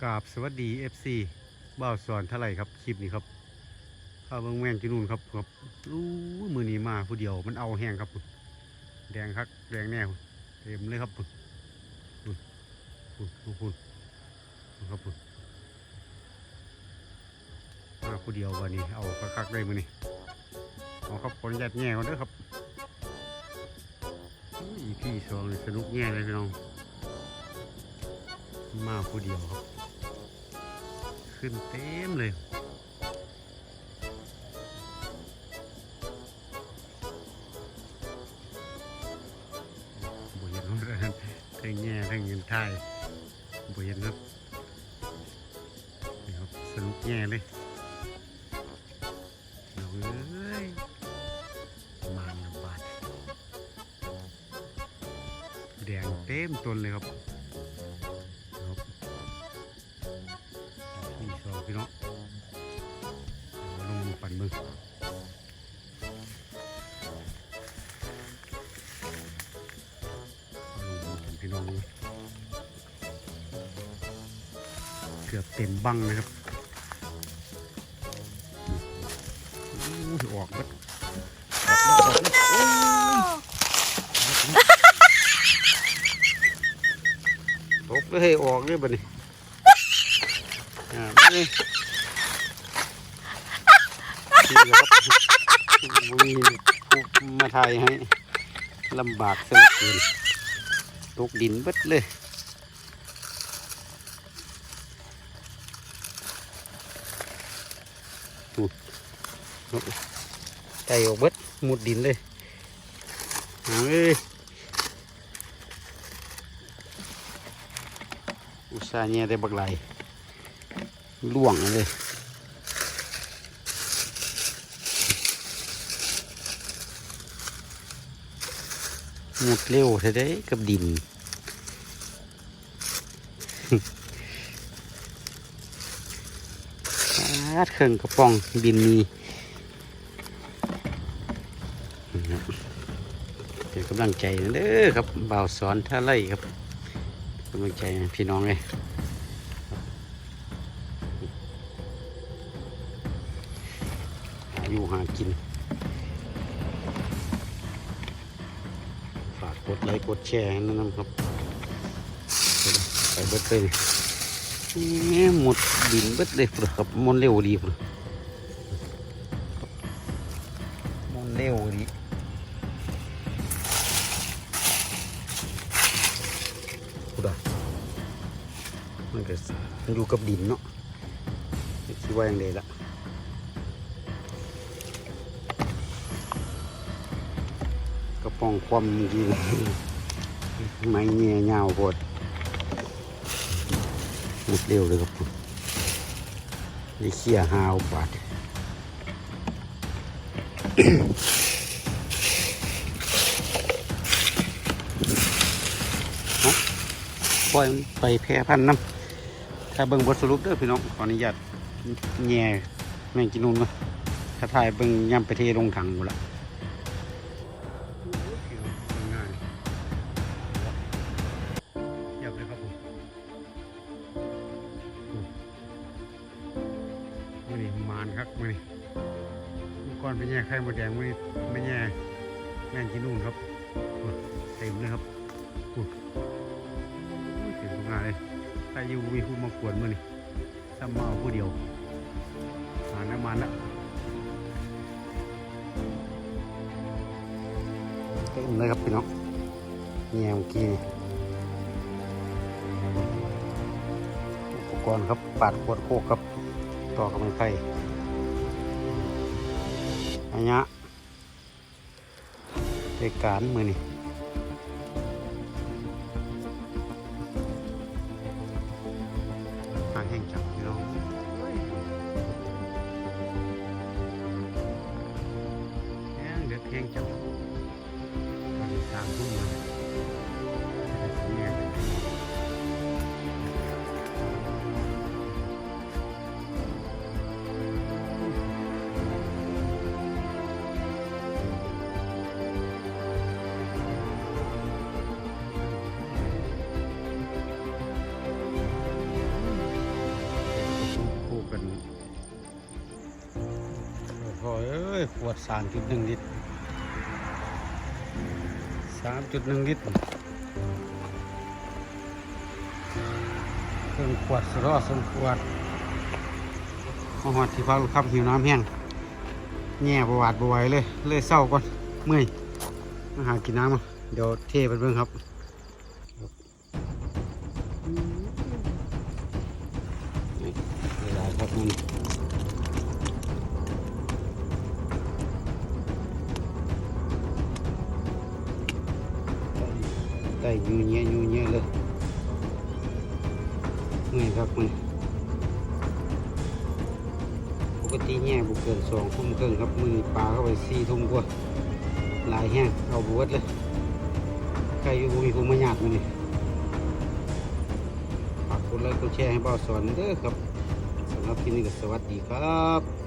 กราบสวัสดี FC บ่าวสอนเท่าไหร่ครับคลิปนี้ครับข้าวเบางแมงจีนูนครับครับอู้มือนี้มาผู้เดียวมันเอาแห้งครับแดงครับแดงแน่เต็มเลยครับปุ่นปุ่นปุ่นปุ่นปุ่นครับปุ่นมาผู้เดียววันนี้เอาคักๆได้มือนี้เอาครับคนยัดแง่กันเด้อครับอีพี่สองสนุกแง่เลยพี่น้องมาผู้เดียวครับ ขึ้นเต็มเลยบ่เห็นว่าทั้งแง่ทั้งเงินไทยบ่เห็นครับนี่ครับสนุกแง่เลยเอาเอ้ยมาลำบาดแดงเต็มต้นเลยครับ ปั่นมือเอาลงมือปั่นพี่น้องเลยเกือบเต็มบังนะครับอู้ยออกแล้วออกแล้วออกแล้วโอ้ยตกเลยออกเลยบัดนี้อ่า ไม่ดีครับมาถ่ายให้ลำบากสียเหลือเกินตกดินเบิดเลยอู้ใจออกเบิดมุดดินเลยเฮ้ยอุตส่าห์เนี่ยได้บักไหลายล่วงเลย หมดเร็วเท่ได้กับดินอาดเครื่องกระป๋องดินมีเป็นกำลังใจนะเด้อครับบ่าวสอนท่าไร่ครับกำลังใจพี่น้องเลยหาอยู่หากิน กกดไลค์กดแชร์ให้นะนะครับไปเบิดเลยแหมหมดดินเบิดเลยพุ่นครับมันเร็วดีพุ่นมันเร็วดีพุ่นอะมันก็อยู่กับดินเนาะคิดว่าอย่างไรล่ะ ป๋องความจริงไม่เงี้ยเงาปวดหมดเร็วเลยครับผมนี่เขี่ยหาวบาดเนาะปล่อยไปแพร่พันน้ำถ้าเบิ่งบทสรุปเด้อพี่น้องขออนุญาตแง่แมงกินนูนมาถ้าถ่ายเบิ่งย่ำไปเทลงถังหมดละ อนครับมื่อนี้เมื่อก่อนไปแย่ไข่มดแดงมื่อนี้ไม่แย่แม่งกินนู่นครับเต็มเลยครับโอ้ยโอ้ยเต็มทุกงานเลยใครอยู่มีผู้มากวนมื่อนี้ซ้ำมาเอาผู้เดียวมาแล้วมาแล้วเต็มเลยครับพี่น้องแง่เมื่อกี้นี่อุปกรณ์ครับปาดขวดโคกครับ ต่อกับไม้ไผ่ อันนี้เด็กการมือนี่ห่างแห้งจังพี่น้องแห้งเด็ดแห้งจัง ขวดสามจุดหนึ่งลิตรสามจุดหนึ่งลิตรเครื่องขวดสรอสมขวดข้าวหอดที่พักลูกค้าหิวน้ำแห้งแง่ประวัติบไหวเลย เลยเศร้าก่อนเมื่อยมาหากินน้ำมาเดี๋ยวเทไปเบิ่งครับครับอืมนี่เวลาครับมัน ไต่ยูเงี้ยยูเงี้ยเลยเงี้ยครับมันปกติแง่บุกเกินสองทุ่มครึ่งครับมือปลาเข้าไปสี่ทุ่มกว่าหลายแห้งเอาบวชเลยใครอยู่บ่มีภูมิญาติมาเนี่ฝากกดไลค์กดแชร์ให้บ่าวสอนเด้อครับสำหรับที่นี่ก็สวัสดีครับ